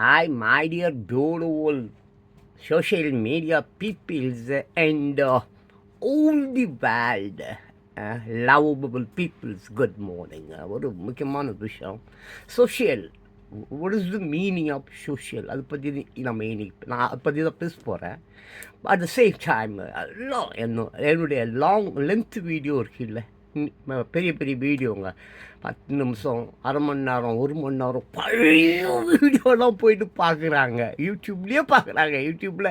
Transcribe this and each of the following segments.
Hi, my dear beautiful social media peoples and uh, the the world. Peoples good morning ஒரு முக்கியமான விஷயம் social what is the meaning of social அதை பற்றி நம்ம இன்னைக்கு நான் அதை பற்றி தான் பேச போகிறேன் அட் த சேம் டைம் எல்லாம் என்ன என்னுடைய லாங் லென்த் வீடியோ இருக்குது இல்லை பெரிய பெரிய வீடியோங்க பத்து நிமிஷம் அரை மணி நேரம் ஒரு மணி நேரம் பழைய வீடியோலாம் போயிட்டு பார்க்குறாங்க யூடியூப்லேயே பார்க்குறாங்க யூடியூப்பில்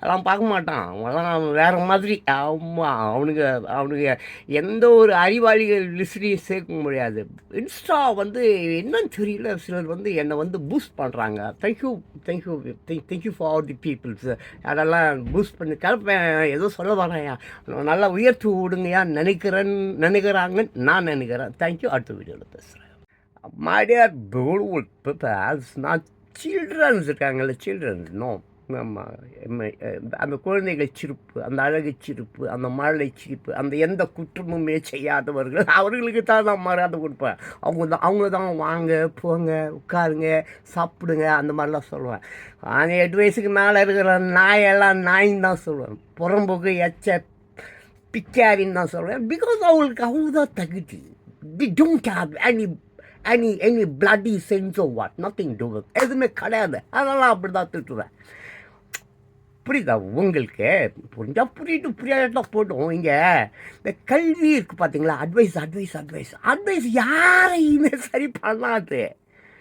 எல்லாம் பார்க்க மாட்டான். அவன்லாம் வேறு மாதிரி. ஆமாம் அவனுங்க அவனுங்க எந்த ஒரு அறிவாளிகள் லிஸ்ட்லையும் சேர்க்க முடியாது. இன்ஸ்டா வந்து என்னன்னு தெரியல. சிலர் வந்து என்னை வந்து பூஸ்ட் பண்ணுறாங்க thank you thank you thank you for the peoples அதெல்லாம் பூஸ்ட் பண்ணி கிளப்பேன் ஏதோ சொல்ல வரேன். நல்லா உயர்த்தி விடுங்கயா நினைக்கிறேன்னு நினைக்கிறாங்கன்னு நான் நினைக்கிறேன். தேங்க்யூ அடுத்தது வீடியோவில் பேசுகிறேன் மாடியார் பியூட்டிஃபுல் பீப்பிள்ஸ் நான் சில்ட்ரன்ஸ் இருக்காங்கல்ல சில்ட்ரன்ஸ் நோ அந்த குழந்தைகள் சிரிப்பு அந்த அழகு சிரிப்பு அந்த மழை சிரிப்பு அந்த எந்த குற்றமுமே செய்யாதவர்கள் அவர்களுக்கு தான் நான் மரியாதை கொடுப்பேன். அவங்க தான் அவங்க தான் வாங்க போங்க உட்காருங்க சாப்பிடுங்க அந்த மாதிரிலாம் சொல்லுவேன். ஆனால் எட்டு வயசுக்கு மேலே இருக்கிற நாயெல்லாம் நாயின்னு தான் சொல்லுவேன். புறம்போக்கு எச்ச பிச்சாரின்னு தான் சொல்லுவேன். பிகாஸ் அவங்களுக்கு அவ்வளோதான் தகுதி. They don't have any any any bloody sense oh what nothing to எதுவுமே கிடையாது. அதெல்லாம் அப்படி தான் திட்டுவேன் புரியுதா உங்களுக்கு? புரிஞ்சால் புரியுது புரியாதான் போட்டோம். இங்கே இந்த கல்வி இருக்குது பார்த்தீங்களா அட்வைஸ் அட்வைஸ் அட்வைஸ் அட்வைஸ் யாரையுமே சரி பண்ணாது.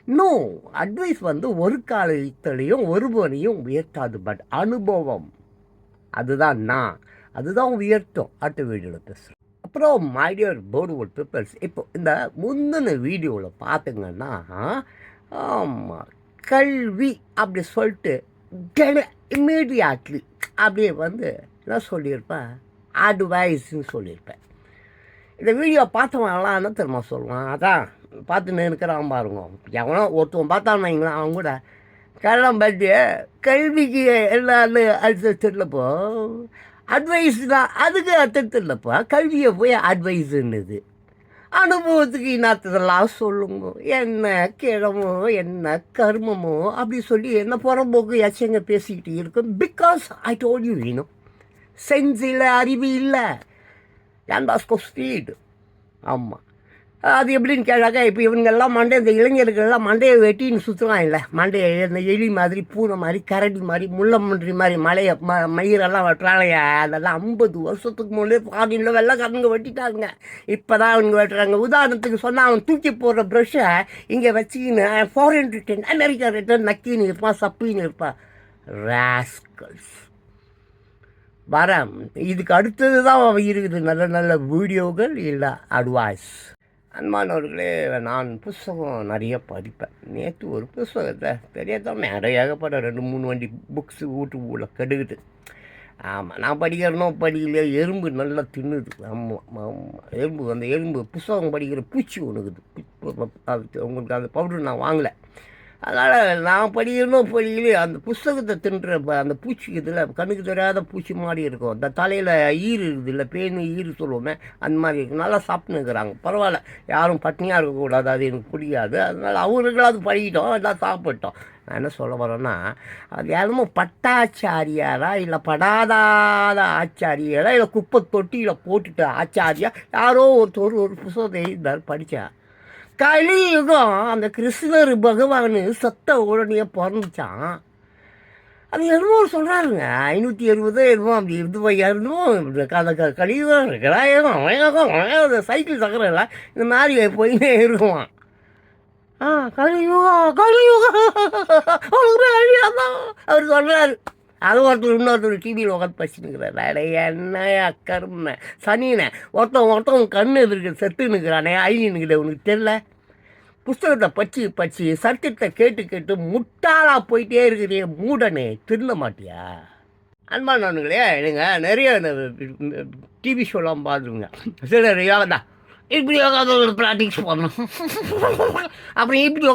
நோ அட்வைஸ் வந்து ஒரு காலத்திலையும் ஒருவனையும் உயர்த்தாது. பட் அனுபவம் அதுதான் நான். அதுதான் உயர்த்தும். அடுத்த வீடியோவில் பேசுகிறேன் அப்புறம் மைடியர் போர்டுவுட் பீப்பிள்ஸ் இப்போ இந்த முந்தின வீடியோவில் பார்த்துங்கன்னா ஆமாம் கல்வி அப்படி சொல்லிட்டு இம்மீடியாட்லி அப்படியே வந்து என்ன சொல்லியிருப்பேன் அட்வைஸ்ன்னு சொல்லியிருப்பேன். இந்த வீடியோ பார்த்தவங்களாம் என்ன தெரியுமா சொல்லுவான்? அதான் பார்த்து இருக்கிறான் பாருங்க. எவனோ ஒருத்தவன் பார்த்தான்னு வைங்களேன் அவன் கூட கள்ளம் பற்றி கல்விக்கு எல்லாரும் அடிச்சு தெரியலப்போ அட்வைஸ் தான் அதுக்கு அர்த்தம் இல்லைப்பா. கல்வியை போய் அட்வைஸுன்னுது அனுபவத்துக்கு இன்னாத்ததெல்லாம் சொல்லுங்க. என்ன கிழமோ என்ன கர்மமோ அப்படி சொல்லி என்ன புறம்போக்கு எச்சங்க பேசிக்கிட்டு இருக்கும். பிகாஸ் ஐ டோல் யூ வேணும் சென்ஸ் இல்லை அறிவு இல்லை. டான்பாஸ்கோ ஸ்பீடு ஆமாம் அது எப்படின்னு கேட்டாக்கா இப்போ இவங்கெல்லாம் மண்டை இந்த இளைஞர்கள்லாம் மண்டையை வெட்டின்னு சுற்றுலாம் இல்லை மண்டையை இந்த எலி மாதிரி பூனை மாதிரி கரடி மாதிரி முள்ளமன்றி மாதிரி மலையை ம மயிரெல்லாம் வெட்டுறாங்க அதெல்லாம் ஐம்பது வருஷத்துக்கு முன்னே பாதியில் வெள்ளைக்காரங்க வெட்டிட்டாங்க இப்போ தான் அவங்க வெட்டுறாங்க. உதாரணத்துக்கு சொன்னால் அவன் தூக்கி போடுற ப்ரஷ்ஷை இங்கே வச்சுக்கின்னு ஃபாரின் ரிட்டர்ன் அமெரிக்கா ரிட்டர்ன் நக்கின்னு இருப்பான் சப்பின்னு இருப்பான். ராஸ்கல்ஸ் வரேன் இதுக்கு அடுத்தது தான் இருக்குது நல்ல நல்ல வீடியோகள் இல்லை அட்வைஸ் அன்பானவர்களே நான் புஸ்தகம் நிறைய படிப்பேன். நேற்று ஒரு புஸ்தகத்தை தெரியாதான் நிறையாகப்பட ரெண்டு மூணு வண்டி புக்ஸு வீட்டு உள்ள கெடுக்குது. ஆமாம் நான் படிக்கிறனோ படிக்கலையோ எறும்பு நல்லா தின்னுது. ஆமாம் ஆமாம் எறும்பு அந்த எறும்பு புஸ்தகம் படிக்கிற பூச்சி ஒன்றுக்குது அது உங்களுக்கு அந்த பவுடர் நான் வாங்கலை. அதனால் நான் படிக்கணும் படிக்கலையோ அந்த புஸ்தகத்தை தின்ற ப- அந்த பூச்சி இதில் கண்ணுக்கு தெரியாத பூச்சி மாதிரி இருக்கும். அந்த தலையில் ஈர் இருக்குது இல்லை பேனு ஈர் சொல்லுவோமே அந்த மாதிரி இருக்கு நல்லா சாப்பிட்டுக்கிறாங்க இருக்கிறாங்க. பரவாயில்ல. யாரும் பட்னியாக இருக்கக்கூடாது அது எனக்கு பிடிக்காது. அதனால் அவர்களாவது பழகிட்டோம் எல்லாம் சாப்பிட்டோம். நான் என்ன சொல்ல வரேன்னா அது என்னமோ பட்டாச்சாரியாரா இல்லை படாதாத ஆச்சாரியாரா இல்லை குப்பை தொட்டியில் போட்டுட்டு ஆச்சாரியா யாரோ ஒருத்தர் ஒரு புஸ்தகத்தை எழுதினார் படித்தேன் கலியுகம் அந்த கிருஷ்ணர் பகவான் சத்த உடனே பிறந்துச்சான் அது என்னமோ சொல்கிறாருங்க ஐநூற்றி எழுபது என்னமோ அப்படி இருந்து என்னமோ அந்த க- கலியுகம் இருக்கிறாயிரம் வயகம் சைக்கிள் சக்கரம் இந்த மாதிரி போயினே இருக்குவான். ஆ கலியுகம் கலியுகம். அவருக்கு அழியாதான் அவர் சொல்கிறாரு அது ஒருத்தர் இன்னொருத்தர் டிவியில் உட்காந்து படிச்சுன்னுக்கிறார் அட என்ன கருமை. சனினே ஒருத்தன் ஒருத்தன் கண்ணு எதிர்க்க செத்து நிற்கிறானே அழிஞ்சுன்னுக்கிட்ட உனக்கு தெரில? புஸ்தகத்தை பச்சு பச்சு சத்தியத்தை கேட்டு கேட்டு முட்டாளாக போயிட்டே இருக்கிறிய மூடனே திருந்த மாட்டியா? அன்பானவனுங்களே நீங்கள் நிறைய டிவி ஷோலாம் பார்த்துருங்க சிலர் தான் இப்படி ப்ராக்டிஸ் பண்ணணும். அப்புறம் இப்படி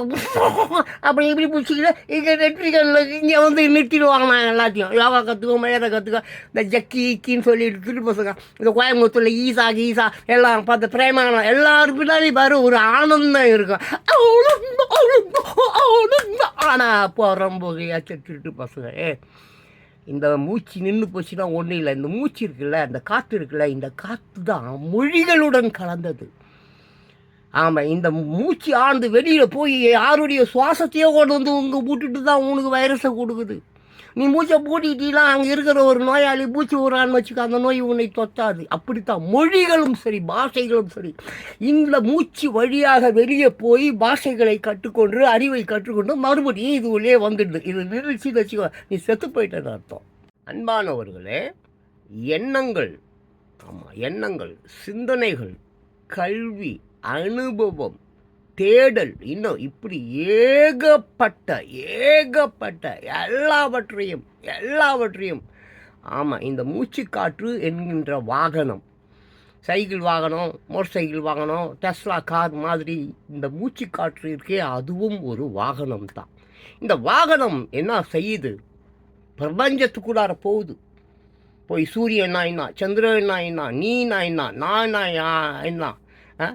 அப்புறம் இப்படி பிடிச்சிக்கிட்டு இங்கே நெற்றிகளில் இங்கே வந்து நிறுத்திடுவாங்க நான் எல்லாத்தையும். யோகா கற்றுக்கோ மேலே கற்றுக்கோ இந்த ஜக்கி இக்கின்னு சொல்லி திருட்டு பசங்க. இந்த கோயம்புத்தூரில் ஈசா கீசா எல்லாம் பார்த்து பிரேமானம். எல்லாரும் பின்னாடி பாரு ஒரு ஆனந்தம் இருக்கும். அவ்வளோ அவ்வளோ ஆனந்தம். ஆனால் புறம்போகையாச்சும் செத்துட்டு பசங்க ஏ இந்த மூச்சு நின்று போச்சுன்னா ஒன்றும் இல்லை. இந்த மூச்சு இருக்குல்ல இந்த காற்று இருக்குல்ல இந்த காற்று தான் மொழிகளுடன் கலந்தது. ஆமாம் இந்த மூச்சு ஆழ்ந்து வெளியில் போய் யாருடைய சுவாசத்தையோ கொண்டு வந்து உங்கள் விட்டுட்டு தான் உனக்கு வைரஸை கொடுக்குது. நீ மூச்சை பூட்டிட்டீங்கன்னா அங்கே இருக்கிற ஒரு நோயாளி மூச்சு விடுறான்னு வச்சுக்க அந்த நோய் உன்னை தொத்தாது அப்படித்தான் மொழிகளும் சரி பாஷைகளும் சரி. இந்த மூச்சு வழியாக வெளியே போய் பாஷைகளை கற்றுக்கொண்டு அறிவை கற்றுக்கொண்டு மறுபடியும் இது உள்ளே வந்துடுது. இது நிகழ்ச்சி வச்சுக்கோ நீ செத்து போயிட்டேன்னு அர்த்தம். அன்பானவர்களே எண்ணங்கள் ஆமாம் எண்ணங்கள் சிந்தனைகள் கல்வி அனுபவம் தேடல். இன்னும் இப்படி ஏகப்பட்ட ஏகப்பட்ட எல்லாவற்றையும் எல்லாவற்றையும். ஆமாம் இந்த மூச்சுக்காற்று என்கின்ற வாகனம். சைக்கிள் வாகனம் மோட்டர் சைக்கிள் வாகனம் டெஸ்லா கார் மாதிரி இந்த மூச்சுக்காற்று இருக்கே அதுவும் ஒரு வாகனம் தான் இந்த வாகனம் என்ன செய்யுது? பிரபஞ்சத்துக்குள்ளார போகுது. போய் சூரியன் என்ன சந்திரன் என்ன நீ என்ன நான் என்ன ஆ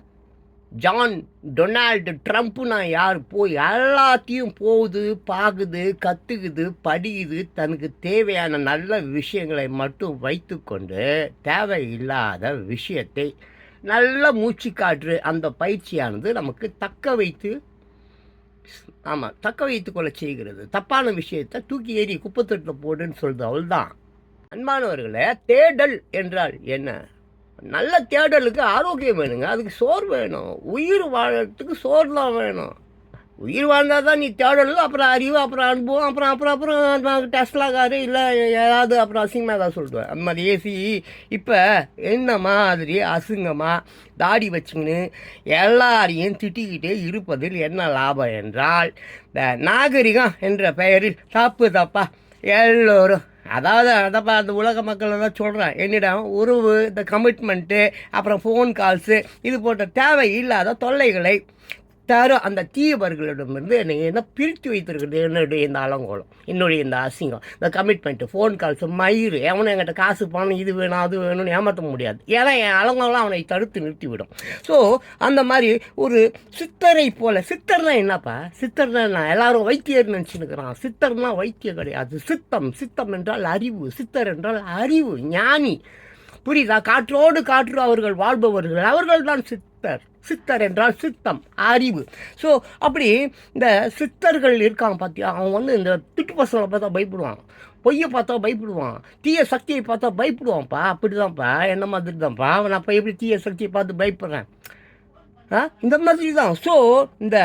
ஜான் டொனால்டு ட்ரம்ப்னா யார்? போய் எல்லாத்தையும் போகுது பார்க்குது கற்றுக்குது படிக்குது தனக்கு தேவையான நல்ல விஷயங்களை மட்டும் வைத்துக்கொண்டு தேவையில்லாத விஷயத்தை நல்ல மூச்சு காற்று அந்த பயிற்சியானது நமக்கு தக்க வைத்து ஆமாம் தக்க வைத்து கொள்ள செய்கிறது. தப்பான விஷயத்தை தூக்கி ஏறி குப்பத்தொட்டில் போடுன்னு சொல்லுது அவள்தான். அன்பானவர்களை தேடல் என்றால் என்ன? நல்ல தேடலுக்கு ஆரோக்கியம் வேணுங்க. அதுக்கு சோறு வேணும். உயிர் வாழறதுக்கு சோறு தான் வேணும். உயிர் வாழ்ந்தால் தான் நீ தேடல் அப்புறம் அறிவு அப்புறம் அனுபவம் அப்புறம் அப்புறம் அப்புறம் டெஸ்ட்லா காரு இல்லை ஏதாவது அப்புறம் அசிங்கமாக ஏதாவது சொல்லிடுவேன் அந்த மாதிரி ஏசி இப்போ என்ன மாதிரி அசிங்கமாக தாடி வச்சுக்கின்னு எல்லாரையும் திட்டிக்கிட்டே இருப்பதில் என்ன லாபம் என்றால் இந்த நாகரிகம் என்ற பெயரில் தப்பு தப்பா எல்லோரும் அதாவது அதை அந்த உலக மக்கள் தான் சொல்கிறேன் என்னிடம் உறவு இந்த கமிட்மெண்ட்டு அப்புறம் ஃபோன் கால்ஸு இது போன்ற தேவை இல்லாத தொல்லைகளை தரும் அந்த தீயவர்களிடமிருந்து என்னை என்ன பிரித்து வைத்திருக்கிறது என்னுடைய இந்த அலங்கோலம் என்னுடைய இந்த அசிங்கம் இந்த கமிட்மெண்ட்டு ஃபோன் கால்ஸ் மயிறு எவனும் என்கிட்ட காசு பணம் இது வேணும் அது வேணும்னு ஏமாற்ற முடியாது. ஏன்னா என் அலங்கோலம் அவனை தடுத்து நிறுத்திவிடும். ஸோ அந்த மாதிரி ஒரு சித்தரை போல சித்தர்னா என்னப்பா? சித்தர்னா நான் எல்லாரும் வைத்தியர் நினச்சினுக்கிறான் சித்தர்னா வைத்தியம் கிடையாது. சித்தம் சித்தம் என்றால் அறிவு. சித்தர் என்றால் அறிவு ஞானி. புரியுதா? காற்றோடு காற்று அவர்கள் வாழ்பவர்கள். அவர்கள் தான் சித்தர். சித்தர் என்றால் சித்தம் அறிவு. ஸோ அப்படி இந்த சித்தர்கள் இருக்காங்க பார்த்தியா அவன் வந்து இந்த திட்டு பசங்களை பார்த்தா பயப்படுவான் பொய்யை பார்த்தா பயப்படுவான் தீய சக்தியை பார்த்தா பயப்படுவான்ப்பா அப்படி தான்ப்பா என்ன மாதிரி தான்ப்பா நான் இப்போ எப்படி தீய சக்தியை பார்த்து பயப்படுறேன்? இந்த மாதிரி தான் ஸோ இந்த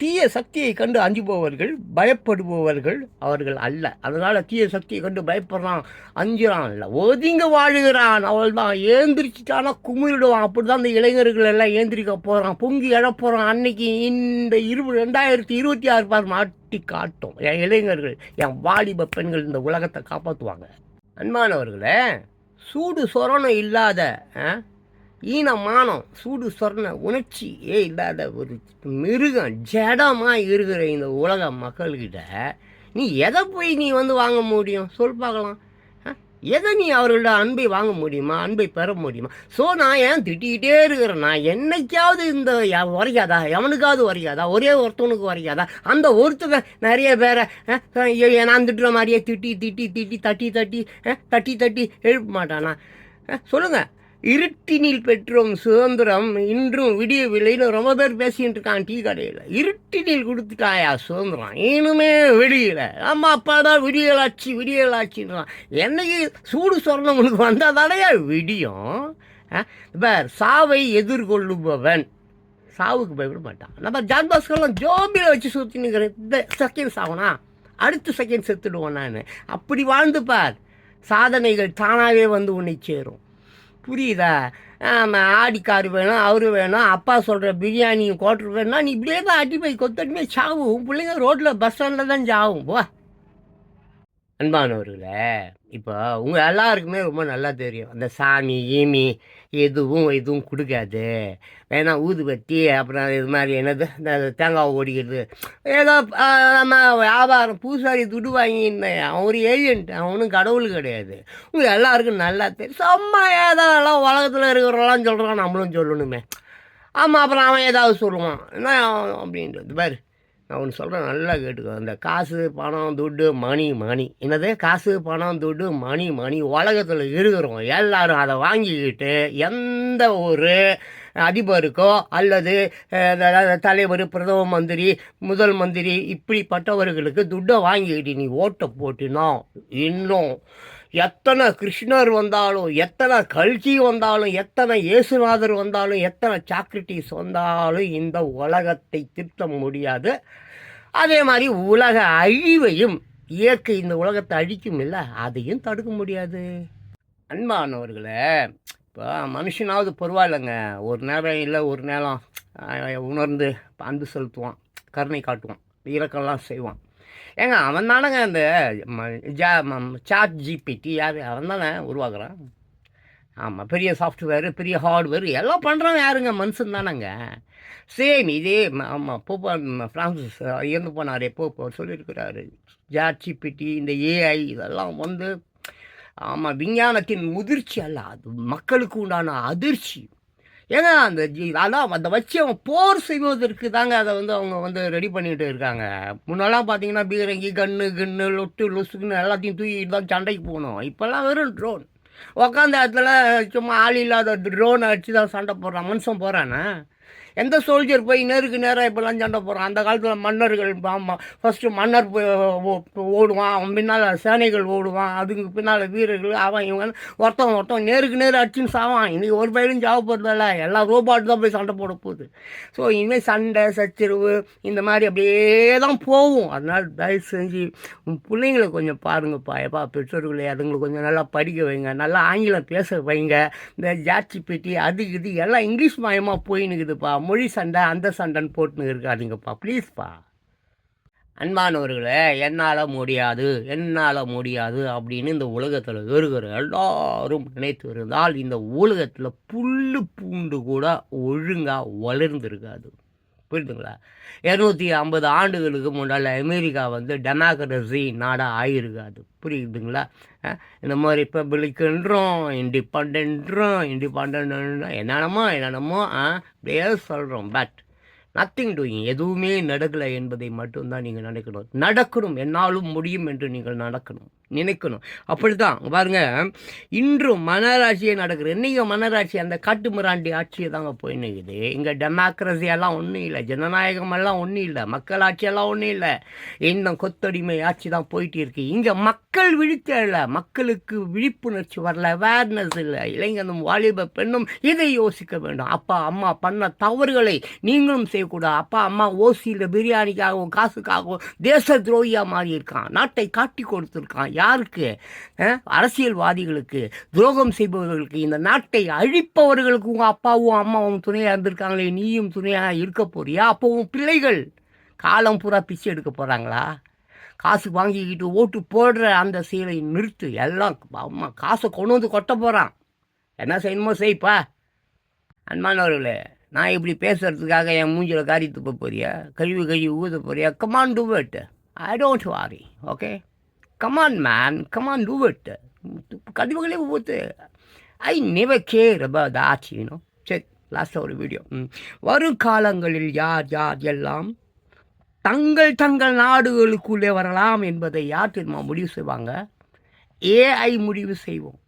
தீய சக்தியை கண்டு அஞ்சுபவர்கள் பயப்படுபவர்கள் அவர்கள் அல்ல. அதனால் தீய சக்தியை கண்டு பயப்படுறான் அஞ்சுறான் இல்லை. ஒதுங்க வாழுகிறான். அவள் தான் ஏந்திரிச்சிட்டானா குமிழிடுவான் அப்படி தான் இந்த இளைஞர்கள் எல்லாம் ஏந்திரிக்க போகிறான் பொங்கி இழப்போகிறான் அன்னைக்கு இந்த இரு ரெண்டாயிரத்தி இருபத்தி ஆறு பார் மாட்டி காட்டும். என் இளைஞர்கள் என் வாலிப பெண்கள் இந்த உலகத்தை காப்பாற்றுவாங்க அன்பானவர்களே சூடு சொரணம் இல்லாத ஆ, ஈனமானம் சூடு சொர்ண உணர்ச்சியே இல்லாத ஒரு மிருகம் ஜடமாக இருக்கிற இந்த உலக மக்கள்கிட்ட நீ எதை போய் நீ வந்து வாங்க முடியும்? சொல் பார்க்கலாம். ஆ? எதை நீ அவர்களோட அன்பை வாங்க முடியுமா? அன்பை பெற முடியுமா? ஸோ நான் ஏன் திட்டிக்கிட்டே இருக்கிறேன்? நான் என்னைக்காவது இந்த ய- எவனுக்காவது உரையாதா ஒரே ஒருத்தவனுக்கு உரையாதா அந்த ஒருத்தவன் நிறைய பேரை ஆ, ஐயோ, நான் திட்டுற மாதிரியே திட்டி திட்டி திட்டி தட்டி தட்டி ஆ, தட்டி தட்டி எழுப்ப மாட்டானா? ஆ, இருட்டினில் பெற்றோம் சுதந்திரம் இன்றும் விடியவில்லைன்னு ரொம்ப பேர் பேசிகிட்டு இருக்கான் டீ கடையில். இருட்டினில் கொடுத்துட்டாயா சுதந்திரம்? இன்னுமே விடியல. ஆமா அப்பாடா விடியலாச்சு விடியலாச்சுன்றான். என்னைக்கு சூடு சொரணம் உனக்கு வந்தால் தானே விடியும்? ஆ, பார் சாவை எதிர்கொள்ளுபவன். சாவுக்கு பயப்பட மாட்டான். நம்ம ஜான் பாஸ்கர்லாம் ஜோபியில் வச்சு சுற்றி இந்த செகண்ட் சாவனா அடுத்த செகண்ட் செத்துடுவோம் நான். அப்படி வாழ்ந்து பார். சாதனைகள் தானாகவே வந்து உன்னை சேரும். புரியுதா? ஆமாம் ஆடிக்கார் வேணும் அவர் வேணும் அப்பா சொல்கிற பிரியாணி கோட்டர் வேணும்னா நீ இப்படியே தான் அடி போய் கொத்தடிமே சாவும். பிள்ளைங்க ரோட்டில் பஸ் ஸ்டாண்டில் தான் சாவும். போ அன்பானவர்களே இப்போ உங்கள் எல்லாருக்குமே ரொம்ப நல்லா தெரியும். அந்த சாமி ஈமி எதுவும் எதுவும் கொடுக்காது. வேணா ஊதுபத்தி அப்புறம் இது மாதிரி என்னது? இந்த தேங்காய் ஓடிக்கிறது. ஏதோ நம்ம வியாபாரம் பூசாரி துடு வாங்கினேன் அவன் ஒரு ஏஜென்ட் அவனும் கடவுள் கிடையாது. உங்கள் எல்லாருக்கும் நல்லா தெரியும். சும்மா ஏதோ எல்லாம் உலகத்தில் இருக்கிறவங்களாம் சொல்கிறான் நம்மளும் சொல்லணுமே. ஆமாம் அப்புறம் அவன் ஏதாவது சொல்லுவான். என்ன அப்படின்றது? பாரு. நான் ஒன்று சொல்கிறேன் நல்லா கேட்டுக்கோ. அந்த காசு பணம் துட்டு மணி மணி. என்னது? காசு பணம் துட்டு மணி மணி. உலகத்தில் இருக்கிறோம் எல்லாரும் அதை வாங்கிக்கிட்டு எந்த ஒரு அதிபருக்கோ அல்லது தலைவர் பிரதம மந்திரி முதல் மந்திரி இப்படிப்பட்டவர்களுக்கு துட்டை வாங்கிக்கிட்டு நீ ஓட்டை போட்டினா இன்னும் எத்தனை கிருஷ்ணர் வந்தாலும் எத்தனை கல்கி வந்தாலும் எத்தனை இயேசுநாதர் வந்தாலும் எத்தனை சாக்ரட்டிஸ் வந்தாலும் இந்த உலகத்தை திருத்த முடியாது. அதே மாதிரி உலக அழிவையும் இயற்கை இந்த உலகத்தை அழிக்கும் இல்லை அதையும் தடுக்க முடியாது. அன்பானவர்களே இப்போ மனுஷனாவது பரவாயில்லைங்க. ஒரு நேரம் இல்லை ஒரு நேரம் உணர்ந்து அன்பு செலுத்துவான் கருணை காட்டுவான் இறக்கெல்லாம் செய்வான். ஏங்க அவன் தானேங்க அந்த ம- ஜா சாட் ஜிபிடி யார்? அவன் தானே உருவாக்குறான். ஆமாம் பெரிய சாஃப்ட்வேரு பெரிய ஹார்ட்வேர் எல்லாம் பண்ணுறான் யாருங்க? மனுஷன் தானேங்க. சேம் இதே ஆமாம் போப்பா ஃப்ரான்சிஸ் இறந்து போனாரே போப்போ சொல்லியிருக்கிறாரு. ஜாட் ஜிபிடி இந்த ஏஐ இதெல்லாம் வந்து ஆமாம் விஞ்ஞானத்தின் முதிர்ச்சி அல்ல அது மக்களுக்கு உண்டான அதிர்ச்சி. ஏன்னா அந்த ஜி- அதான் அந்த வச்சு அவங்க போர் செய்வதற்கு தாங்க அதை வந்து அவங்க வந்து ரெடி பண்ணிகிட்டு இருக்காங்க. முன்னெல்லாம் பார்த்தீங்கன்னா பீரங்கி கன்று கின்னு லொட்டு லொசுக்குன்னு எல்லாத்தையும் தூக்கிட்டு தான் சண்டைக்கு போகணும். இப்போல்லாம் வெறும் ட்ரோன் உக்காந்த இடத்துல சும்மா ஆள் இல்லாத ட்ரோனை அடிச்சு தான் சண்டை போடுறான். மனுஷன் போகிறானே எந்த சோல்ஜர் போய் நேருக்கு நேராக இப்போல்லாம் சண்டை போகிறான் அந்த காலத்தில் மன்னர்கள் ஆமாம் ஃபஸ்ட்டு மன்னர் போய் ஓ- ஓடுவான். அவன் பின்னால் சேனைகள் ஓடுவான். அதுக்கு பின்னால் வீரர்கள் அவன் இவன் ஒருத்தன் ஒருத்தன் நேருக்கு நேர் அடிச்சுன்னு சாவான். இன்றைக்கி ஒரு பயிரும் சாவ போகிறதில்ல எல்லா ரோபாட் தான் போய் சண்டை போட போகுது. ஸோ இனிமேல் சண்டை சச்சரவு இந்த மாதிரி அப்படியே தான் போகும். அதனால் தயவு செஞ்சு உன் பிள்ளைங்களை கொஞ்சம் பாருங்கப்பா. எப்பா பெற்றோர்களே அதுங்களை கொஞ்சம் நல்லா படிக்க வைங்க. நல்லா ஆங்கிலம் பேச வைங்க. இந்த ஜாட்சி பெட்டி அது இது எல்லாம் இங்கிலீஷ் மயமாக போயின்னுக்குதுப்பா. மொழி சண்டை அந்த சண்டைன்னு போட்டுன்னு இருக்காதீங்கப்பா. ப்ளீஸ்ப்பா அன்பானவர்களே என்னால் முடியாது என்னால் முடியாது அப்படின்னு இந்த உலகத்தில் இருக்கிற எல்லாரும் நினைத்து இருந்தால் இந்த உலகத்தில் புல் பூண்டு கூட ஒழுங்காக வளர்ந்துருக்காது. புரியுதுங்களா? இரநூத்தி ஐம்பது ஆண்டுகளுக்கு முன்னால் அமெரிக்கா வந்து டெமோக்ரஸி நாடாக ஆயிருக்காது. புரியுதுங்களா? இந்த மாதிரி ரிப்பப்ளிக்கன்றோம் இண்டிபெண்ட்ன்றோம் இண்டிபெண்ட் என்னென்னமோ என்னென்னமோ அப்படியே சொல்கிறோம் பட் நத்திங் டூயிங் எதுவுமே நடக்கலை என்பதை மட்டும்தான் நீங்கள் நினைக்கணும். நடக்கணும். என்னாலும் முடியும் என்று நீங்கள் நடக்கணும். நினைக்கணும். அப்படி தான் பாருங்க இன்றும் மனராட்சியை நடக்குது. இன்றைக்கும் மனராட்சி அந்த காட்டு மிராண்டி ஆட்சியை தாங்க போய் நிற்குது இங்கே டெமோக்ரஸியெல்லாம் ஒன்றும் இல்லை ஜனநாயகமெல்லாம் ஒன்றும் இல்லை மக்கள் ஆட்சியெல்லாம் ஒன்றும் இல்லை. இன்னும் கொத்தடிமை ஆட்சி தான் போயிட்டு இருக்கு இங்கே மக்கள் விழித்தல மக்களுக்கு விழிப்புணர்ச்சி வரல அவேர்னஸ் இல்லை. இளைஞனும் வாலிப பெண்ணும் இதை யோசிக்க வேண்டும். அப்பா அம்மா பண்ண தவறுகளை நீங்களும் செய்யக்கூடாது. அப்பா அம்மா ஓசியில் பிரியாணிக்காகவும் காசுக்காகவும் தேச துரோகியாக மாறி இருக்கான் நாட்டை காட்டி கொடுத்துருக்கான். யாருக்கு? அரசியல்வாதிகளுக்கு துரோகம் செய்பவர்களுக்கு இந்த நாட்டை அழிப்பவர்களுக்கு உங்கள் அப்பாவும் அம்மாவும் துணையாக இருந்திருக்காங்களே நீயும் துணையாக இருக்க போறியா? அப்போ உன் பிள்ளைகள் காலம் பூரா பிச்சை எடுக்க போகிறாங்களா காசு வாங்கிக்கிட்டு ஓட்டு போடுற அந்த செயலை நிறுத்து. எல்லாம் அம்மா காசை கொண்டு வந்து கொட்ட போகிறான் என்ன செய்யணுமோ செய்ப்பா. அன்பானவர்களே நான் இப்படி பேசுகிறதுக்காக என் மூஞ்சில் காரி துப்ப போறியா? கழிவு கழிவு ஊத போறியா? Come on do it I don't worry okay come on man come on do it கழிவுகளே I never care about that சரி லாஸ்ட்டாக ஒரு வீடியோ வரும் காலங்களில் யார் யார் எல்லாம் தங்கள் தங்கள் நாடுகளுக்குள்ளே வரலாம் என்பதை யார் தெரியுமா முடிவு செய்வாங்க? ஏஐ முடிவு செய்வோம்.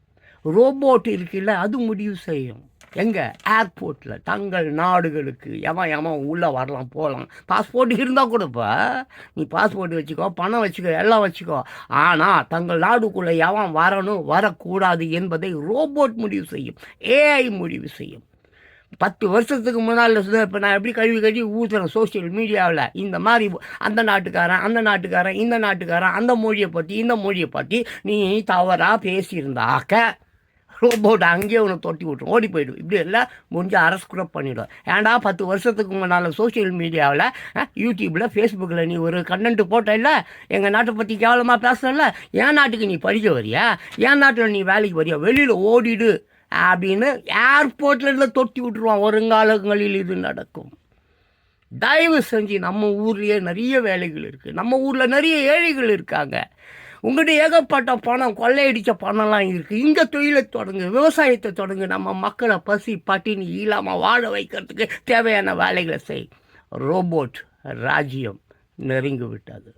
ரோபோட் இருக்குல்ல அது முடிவு செய்யும். எங்கே? ஏர்போர்ட்டில் தங்கள் நாடுகளுக்கு எவன் எவன் உள்ளே வரலாம் போகலாம் பாஸ்போர்ட் இருந்தால் கூடப்பா நீ பாஸ்போர்ட் வச்சுக்கோ பணம் வச்சுக்கோ எல்லாம் வச்சுக்கோ. ஆனால் தங்கள் நாடுக்குள்ளே எவன் வரணும் வரக்கூடாது என்பதை ரோபோட் முடிவு செய்யும். ஏஐ முடிவு செய்யும். பத்து வருஷத்துக்கு முன்னால் இப்போ நான் எப்படி கழுவி கழுவி ஊற்றுறேன் சோஷியல் மீடியாவில் இந்த மாதிரி அந்த நாட்டுக்காரன் அந்த நாட்டுக்காரன் இந்த நாட்டுக்காரன் அந்த மொழியை பற்றி இந்த மொழியை பற்றி நீ தவறாக பேசியிருந்தாக்க ரோபோட் அங்கேயே உன்னை தொட்டி விட்டுரும். ஓடி போயிடும் இப்படி எல்லாம் முடிஞ்ச அரசு கூட பண்ணிவிடும் ஏன்டா பத்து வருஷத்துக்கு முன்னால் சோஷியல் மீடியாவில் யூடியூப்பில் ஃபேஸ்புக்கில் நீ ஒரு கண்டென்ட் போட்டல எங்கள் நாட்டை பற்றி கேவலமாக பேசல என் நாட்டுக்கு நீ படிக்க வரியா? என் நாட்டில் நீ வேலைக்கு வரியா? வெளியில் ஓடிடு. அப்படின்னு ஏர்போர்ட்லேருந்து தொட்டி விட்டுருவான். வருங்காலங்களில் இது நடக்கும். தயவு செஞ்சு நம்ம ஊர்லேயே நிறைய வேலைகள் இருக்குது நம்ம ஊரில் நிறைய ஏழைகள் இருக்காங்க. உங்கள்கிட்ட ஏகப்பட்ட பணம் கொள்ளையடித்த பணம்லாம் இருக்குது இந்த தொழிலை தொடங்கு விவசாயத்தை தொடங்கு. நம்ம மக்களை பசி பட்டினி இல்லாமல் வாழ வைக்கிறதுக்கு தேவையான வேலைகளை செய். ரோபோட் ராஜ்யம் நெருங்கி விட்டது